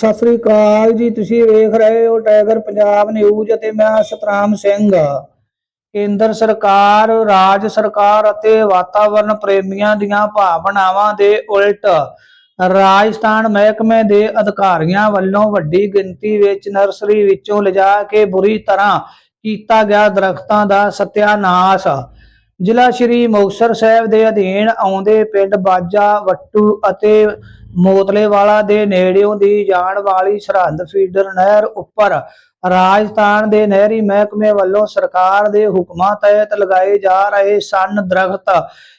ਸਤਿ ਸ੍ਰੀ ਅਕਾਲ ਜੀ, ਤੁਸੀਂ ਵੇਖ ਰਹੇ ਹੋ ਟਾਈਗਰ ਪੰਜਾਬ ਨਿਊਜ਼ ਅਤੇ ਮੈਂ ਸਤਰਾਮ ਸਿੰਘ। ਕੇਂਦਰ ਸਰਕਾਰ, ਰਾਜ ਸਰਕਾਰ ਅਤੇ ਵਾਤਾਵਰਣ ਪ੍ਰੇਮੀਆਂ ਦੀਆਂ ਭਾਵਨਾਵਾਂ ਦੇ ਉਲਟ ਰਾਜਸਥਾਨ ਮਹਿਕਮੇ ਦੇ ਅਧਿਕਾਰੀਆਂ ਵੱਲੋਂ ਵੱਡੀ ਗਿਣਤੀ ਵਿੱਚ ਨਰਸਰੀ ਵਿੱਚੋਂ ਲਿਜਾ ਕੇ ਬੁਰੀ ਤਰ੍ਹਾਂ ਕੀਤਾ ਗਿਆ ਦਰਖਤਾਂ ਦਾ ਸਤਿਆਨਾਸ਼। ਜ਼ਿਲ੍ਹਾ ਸ਼੍ਰੀ ਮੁਕਤਸਰ ਸਾਹਿਬ ਦੇ ਅਧੀਨ ਆਉਂਦੇ ਪਿੰਡ ਬਾਜਾ, ਵੱਟੂ ਅਤੇ ਮੋਤਲੇਵਾਲਾ ਦੇ ਨੇੜਿਓਂ ਦੀ ਜਾਣ ਵਾਲੀ ਸਰਹੰਦ ਫੀਡਰ ਨਹਿਰ ਉੱਪਰ ਰਾਜਸਥਾਨ ਦੇ ਨਹਿਰੀ ਮਹਿਕਮੇ ਵੱਲੋਂ ਸਰਕਾਰ ਦੇ ਹੁਕਮਾਂ ਤਹਿਤ ਲਗਾਏ ਜਾ ਰਹੇ ਸਨ ਦਰਖਤ।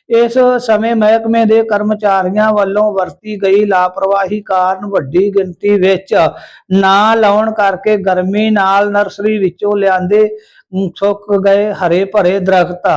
ਇਸ ਸਮੇਂ ਮਹਿਕਮੇ ਦੇ ਕਰਮਚਾਰੀਆਂ ਵੱਲੋਂ ਵਰਤੀ ਗਈ ਲਾਪਰਵਾਹੀ ਕਾਰਨ ਵੱਡੀ ਗਿਣਤੀ ਵਿੱਚ ਨਾ ਲਾਉਣ ਕਰਕੇ ਗਰਮੀ ਨਾਲ ਨਰਸਰੀ ਵਿੱਚੋਂ ਲਿਆਂਦੇ, ਸੁੱਕ ਗਏ ਹਰੇ ਭਰੇ ਦਰਖਤ।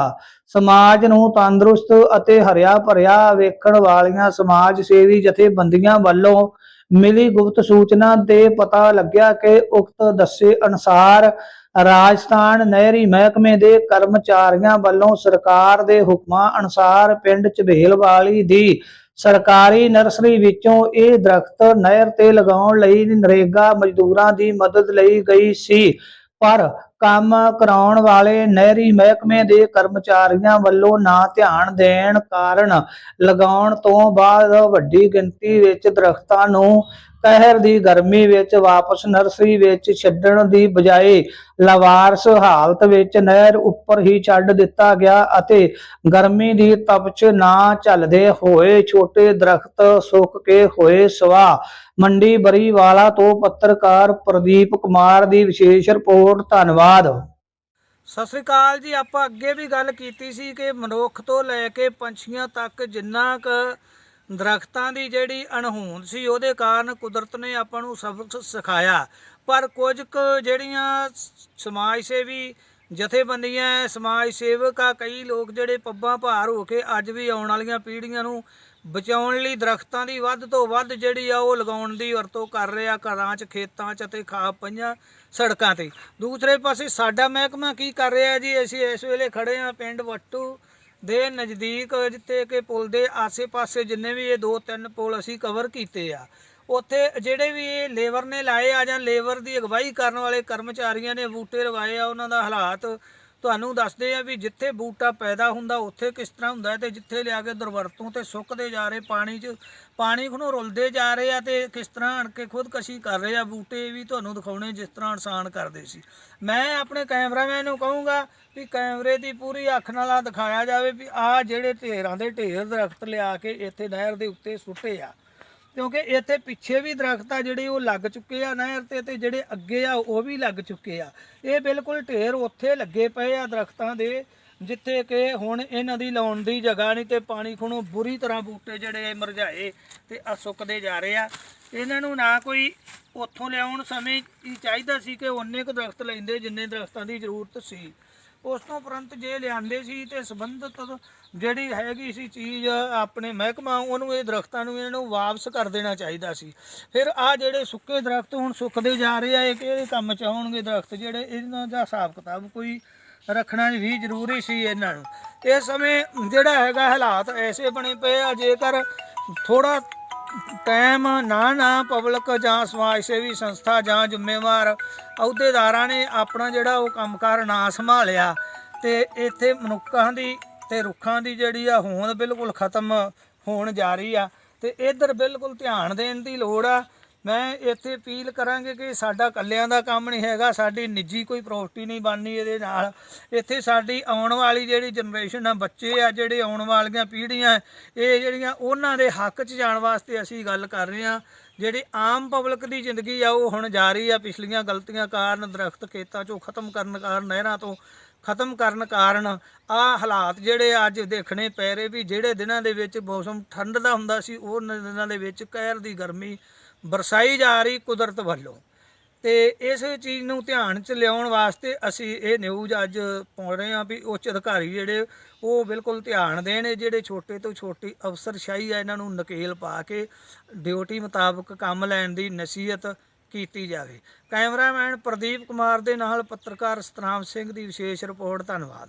ਸਮਾਜ ਨੂੰ ਤੰਦਰੁਸਤ ਅਤੇ ਹਰਿਆ ਭਰਿਆ ਵੇਖਣ ਵਾਲੀਆਂ ਸਮਾਜ ਸੇਵੀ ਜਥੇਬੰਦੀਆਂ ਵੱਲੋਂ ਮਿਲੀ ਗੁਪਤ ਸੂਚਨਾ ਤੇ ਪਤਾ ਲੱਗਿਆ ਕਿ ਉਕਤ ਦੱਸੇ ਅਨੁਸਾਰ ਰਾਜਸਥਾਨ ਨਹਿਰੀ ਮਹਿਕਮੇ ਦੇ ਕਰਮਚਾਰੀਆਂ ਵੱਲੋਂ ਸਰਕਾਰ ਦੇ ਹੁਕਮਾਂ ਅਨੁਸਾਰ ਪਿੰਡ ਝਬੇਲ ਵਾਲੀ ਦੀ ਸਰਕਾਰੀ ਨਰਸਰੀ ਵਿੱਚੋਂ ਇਹ ਦਰਖਤ ਨਹਿਰ ਤੇ ਲਗਾਉਣ ਲਈ ਨਰੇਗਾ ਮਜ਼ਦੂਰਾਂ ਦੀ ਮਦਦ ਲਈ ਗਈ ਸੀ। ਪਰ ਕੰਮ ਕਰਾਉਣ ਵਾਲੇ ਨਹਿਰੀ ਮਹਿਕਮੇ ਦੇ ਕਰਮਚਾਰੀਆਂ ਵੱਲੋਂ ਨਾ ਧਿਆਨ ਦੇਣ ਕਾਰਨ ਲਗਾਉਣ ਤੋਂ ਬਾਅਦ ਵੱਡੀ ਗਿਣਤੀ ਵਿੱਚ ਦਰਖਤਾਂ ਨੂੰ ਕਹਿਰ ਦੀ ਗਰਮੀ ਵਿੱਚ ਵਾਪਸ ਨਰਸਰੀ ਵਿੱਚ ਛੱਡਣ ਦੀ ਬਜਾਏ ਲਵਾਰਸ ਹਾਲਤ ਵਿੱਚ ਨਹਿਰ ਉੱਪਰ ਹੀ ਛੱਡ ਦਿੱਤਾ ਗਿਆ ਅਤੇ ਗਰਮੀ ਦੀ ਤਪਸ਼ ਨਾ ਝੱਲਦੇ ਹੋਏ ਛੋਟੇ ਦਰਖਤ ਸੁੱਕ ਕੇ ਹੋਏ ਸਵਾ ਮੰਡੀ ਬਰੀਵਾਲਾ ਤੋਂ ਪੱਤਰਕਾਰ ਪ੍ਰਦੀਪ ਕੁਮਾਰ ਦੀ ਵਿਸ਼ੇਸ਼ ਰਿਪੋਰਟ, ਧੰਨਵਾਦ। ਸਤਿ ਸ੍ਰੀ ਅਕਾਲ ਜੀ, ਆਪਾਂ ਅੱਗੇ ਵੀ ਗੱਲ ਕੀਤੀ ਸੀ ਕਿ ਮਨੁੱਖ ਤੋਂ ਲੈ ਕੇ ਪੰਛੀਆਂ ਤੱਕ ਜਿੰਨਾ ਕੁ ਦਰਖਤਾਂ ਦੀ ਜਿਹੜੀ ਅਣਹੋਂਦ ਸੀ, ਉਹਦੇ ਕਾਰਨ ਕੁਦਰਤ ਨੇ ਆਪਾਂ ਨੂੰ ਸਬਕ ਸਿਖਾਇਆ। ਪਰ ਕੁਝ ਕੁ ਜਿਹੜੀਆਂ ਸਮਾਜ ਸੇਵੀ ਜਥੇਬੰਦੀਆਂ ਸਮਾਜ ਸੇਵਕ ਆ ਕਈ ਲੋਕ ਜਿਹੜੇ ਪੱਬਾਂ ਭਾਰ ਹੋ ਕੇ ਅੱਜ ਵੀ ਆਉਣ ਵਾਲੀਆਂ ਪੀੜ੍ਹੀਆਂ ਨੂੰ ਬਚਾਉਣ ਲਈ ਦਰਖਤਾਂ ਦੀ ਵੱਧ ਤੋਂ ਵੱਧ ਜਿਹੜੀ ਆ, ਉਹ ਲਗਾਉਣ ਦੀ ਵਰਤੋਂ ਕਰ ਰਿਹਾ ਘਰਾਂ 'ਚ, ਖੇਤਾਂ 'ਚ ਅਤੇ ਖਾ ਪਈਆਂ ਸੜਕਾਂ ਤੇ। ਦੂਸਰੇ ਪਾਸੇ ਸਾਡਾ ਮਹਿਕਮਾ ਕੀ ਕਰ ਰਿਹਾ ਜੀ? ਅਸੀਂ ਇਸ ਵੇਲੇ ਖੜੇ ਆ ਪਿੰਡ ਵੱਟੂ ਦੇ ਨਜ਼ਦੀਕ ਜਿੱਥੇ ਕਿ ਪੁਲ ਦੇ ਆਸੇ-ਪਾਸੇ ਜਿੰਨੇ ਵੀ ਇਹ ਦੋ ਤਿੰਨ ਪੁਲ ਅਸੀਂ ਕਵਰ ਕੀਤੇ ਆ, ਉੱਥੇ ਜਿਹੜੇ ਵੀ ਇਹ ਲੇਬਰ ਨੇ ਲਾਏ ਆ ਜਾਂ ਲੇਬਰ ਦੀ ਅਗਵਾਈ ਕਰਨ ਵਾਲੇ ਕਰਮਚਾਰੀਆਂ ਨੇ ਬੂਟੇ ਲਗਾਏ ਆ, ਉਹਨਾਂ ਦਾ ਹਾਲਾਤ ਤੁਹਾਨੂੰ ਦੱਸਦੇ ਆ ਵੀ ਜਿੱਥੇ ਬੂਟਾ ਪੈਦਾ ਹੁੰਦਾ, ਉੱਥੇ ਕਿਸ ਤਰ੍ਹਾਂ ਹੁੰਦਾ ਹੈ ਤੇ ਜਿੱਥੇ ਲਿਆ ਕੇ ਦੁਰਵਰਤੋਂ ਤੇ ਸੁੱਕਦੇ ਜਾ ਰਹੇ, ਪਾਣੀ 'ਚ, ਪਾਣੀ ਖਨੋਂ ਰੁਲਦੇ ਜਾ ਰਹੇ ਆ ਤੇ ਕਿਸ ਤਰ੍ਹਾਂ ਆਣ ਕੇ ਖੁਦਕਸ਼ੀ ਕਰ ਰਹੇ ਆ ਬੂਟੇ ਵੀ ਤੁਹਾਨੂੰ ਦਿਖਾਉਣੇ ਜਿਸ ਤਰ੍ਹਾਂ ਇਨਸਾਨ ਕਰਦੇ ਸੀ। ਮੈਂ ਆਪਣੇ ਕੈਮਰਾਮੈਨ ਨੂੰ ਕਹੂੰਗਾ ਵੀ ਕੈਮਰੇ ਦੀ ਪੂਰੀ ਅੱਖ ਨਾਲ ਆ ਦਿਖਾਇਆ ਜਾਵੇ ਵੀ ਆ ਜਿਹੜੇ ਢੇਰਾਂ ਦੇ ਢੇਰ ਦਰਖਤ ਲਿਆ ਕੇ ਇੱਥੇ ਨਹਿਰ ਦੇ ਉੱਤੇ ਸੁੱਟੇ ਆ। ਕਿਉਂਕਿ ਇੱਥੇ ਪਿੱਛੇ ਵੀ ਦਰਖਤ ਆ ਜਿਹੜੇ ਉਹ ਲੱਗ ਚੁੱਕੇ ਆ ਨਹਿਰ ਤੇ ਤੇ ਜਿਹੜੇ ਅੱਗੇ ਆ ਉਹ ਵੀ ਲੱਗ ਚੁੱਕੇ ਆ। ਇਹ ਬਿਲਕੁਲ ਢੇਰ ਉੱਥੇ ਲੱਗੇ ਪਏ ਆ ਦਰਖਤਾਂ ਦੇ, ਜਿੱਥੇ ਕਿ ਹੁਣ ਇਹਨਾਂ ਦੀ ਲਾਉਣ ਦੀ ਜਗ੍ਹਾ ਨਹੀਂ ਤੇ ਪਾਣੀ ਖੁਣੋਂ ਬੁਰੀ ਤਰ੍ਹਾਂ ਬੂਟੇ ਜਿਹੜੇ ਮਰਝਾਏ ਤੇ ਆ ਸੁੱਕਦੇ ਜਾ ਰਹੇ ਆ। ਇਹਨਾਂ ਨੂੰ ਨਾ ਕੋਈ ਉੱਥੋਂ ਲਿਆਉਣ ਸਮੇਂ ਹੀ ਚਾਹੀਦਾ ਸੀ ਕਿ ਉਹਨੇ ਕੁ ਦਰਖਤ ਲੈਂਦੇ ਜਿੰਨੇ ਦਰਖਤਾਂ ਦੀ ਜ਼ਰੂਰਤ ਸੀ। ਉਸ ਤੋਂ ਉਪਰੰਤ ਜੇ ਲਿਆਂਦੇ ਸੀ ਤੇ ਸੰਬੰਧਿਤ ਜਿਹੜੀ ਹੈਗੀ ਸੀ ਚੀਜ਼ ਆਪਣੇ ਮਹਿਕਮਾ, ਉਹਨੂੰ ਇਹ ਦਰਖਤਾਂ ਨੂੰ ਇਹਨਾਂ ਨੂੰ ਵਾਪਸ ਕਰ ਦੇਣਾ ਚਾਹੀਦਾ ਸੀ। ਫਿਰ ਆ ਜਿਹੜੇ ਸੁੱਕੇ ਦਰਖਤ ਹੁਣ ਸੁੱਕਦੇ ਜਾ ਰਹੇ ਆ, ਇਹ ਕਿਹੜੇ ਕੰਮ ਚ ਆਉਣਗੇ ਦਰਖਤ? ਜਿਹੜੇ ਇਹਨਾਂ ਦਾ ਹਿਸਾਬ ਕਿਤਾਬ ਕੋਈ ਰੱਖਣਾ ਵੀ ਜ਼ਰੂਰੀ ਸੀ ਇਹਨਾਂ ਨੂੰ। ਇਸ ਸਮੇਂ ਜਿਹੜਾ ਹੈਗਾ ਹਾਲਾਤ ਐਸੇ ਬਣੇ ਪਏ ਆ, ਜੇਕਰ ਥੋੜਾ ਟਾਈਮ ਨਾ ਨਾ ਪਬਲਿਕ ਜਾਂ ਸਮਾਜ ਸੇਵੀ ਸੰਸਥਾ ਜਾਂ ਜ਼ਿੰਮੇਵਾਰ ਅਹੁਦੇਦਾਰਾਂ ਨੇ ਆਪਣਾ ਜਿਹੜਾ ਉਹ ਕੰਮਕਾਰ ਨਾ ਸੰਭਾਲਿਆ ਤੇ ਇੱਥੇ ਮਨੁੱਖਾਂ ਦੀ ਤੇ ਰੁੱਖਾਂ ਦੀ ਜਿਹੜੀ ਆ ਹੋਂਦ ਬਿਲਕੁਲ ਖਤਮ ਹੋਣ ਜਾ ਰਹੀ ਆ ਤੇ ਇਧਰ ਬਿਲਕੁਲ ਧਿਆਨ ਦੇਣ ਦੀ ਲੋੜ ਆ ਮੈਂ ਇੱਥੇ ਅਪੀਲ ਕਰਾਂਗੇ ਕਿ ਸਾਡਾ ਕੱਲਿਆਂ ਦਾ ਕੰਮ ਨਹੀਂ ਹੈਗਾ, ਸਾਡੀ ਨਿੱਜੀ ਕੋਈ ਪ੍ਰੋਪਰਟੀ ਨਹੀਂ ਬਣਨੀ ਇਹਦੇ ਨਾਲ। ਇੱਥੇ ਸਾਡੀ ਆਉਣ ਵਾਲੀ ਜਿਹੜੀ ਜਨਰੇਸ਼ਨ ਆ, ਬੱਚੇ ਆ, ਜਿਹੜੇ ਆਉਣ ਵਾਲੀਆਂ ਪੀੜ੍ਹੀਆਂ, ਇਹ ਜਿਹੜੀਆਂ ਉਹਨਾਂ ਦੇ ਹੱਕ 'ਚ ਜਾਣ ਵਾਸਤੇ ਅਸੀਂ ਗੱਲ ਕਰ ਰਹੇ ਹਾਂ। ਜਿਹੜੀ ਆਮ ਪਬਲਿਕ ਦੀ ਜ਼ਿੰਦਗੀ ਆ, ਉਹ ਹੁਣ ਜਾਰੀ ਆ। ਪਿਛਲੀਆਂ ਗਲਤੀਆਂ ਕਾਰਨ ਦਰਖਤ ਖੇਤਾਂ 'ਚੋਂ ਖਤਮ ਕਰਨ ਕਾਰਨ, ਨਹਿਰਾਂ ਤੋਂ ਖਤਮ ਕਰਨ ਕਾਰਨ ਆ ਹਾਲਾਤ ਜਿਹੜੇ ਅੱਜ ਦੇਖਣੇ ਪੈ ਰਹੇ ਵੀ ਜਿਹੜੇ ਦਿਨਾਂ ਦੇ ਵਿੱਚ ਮੌਸਮ ਠੰਡ ਦਾ ਹੁੰਦਾ ਸੀ, ਉਹ ਦਿਨਾਂ ਦੇ ਵਿੱਚ ਕਹਿਰ ਦੀ ਗਰਮੀ ਬਰਸਾਈ ਜਾ ਰਹੀ ਕੁਦਰਤ ਵੱਲੋਂ। ਤੇ ਇਸ ਚੀਜ਼ ਨੂੰ ਧਿਆਨ 'ਚ ਲਿਆਉਣ ਵਾਸਤੇ ਅਸੀਂ ਇਹ ਨਿਊਜ਼ ਅੱਜ ਪਾਉ ਰਹੇ ਹਾਂ ਵੀ ਉੱਚ ਅਧਿਕਾਰੀ ਜਿਹੜੇ, ਉਹ ਬਿਲਕੁਲ ਧਿਆਨ ਦੇਣ ਜਿਹੜੇ ਛੋਟੇ ਤੋਂ ਛੋਟੀ ਅਫਸਰਸ਼ਾਹੀ ਆ, ਇਹਨਾਂ ਨੂੰ ਨਕੇਲ ਪਾ ਕੇ ਡਿਊਟੀ ਮੁਤਾਬਕ ਕੰਮ ਲੈਣ ਦੀ ਨਸੀਹਤ ਕੀਤੀ ਜਾਵੇ। ਕੈਮਰਾਮੈਨ ਪ੍ਰਦੀਪ ਕੁਮਾਰ ਦੇ ਨਾਲ ਪੱਤਰਕਾਰ ਸਤਨਾਮ ਸਿੰਘ ਦੀ ਵਿਸ਼ੇਸ਼ ਰਿਪੋਰਟ, ਧੰਨਵਾਦ।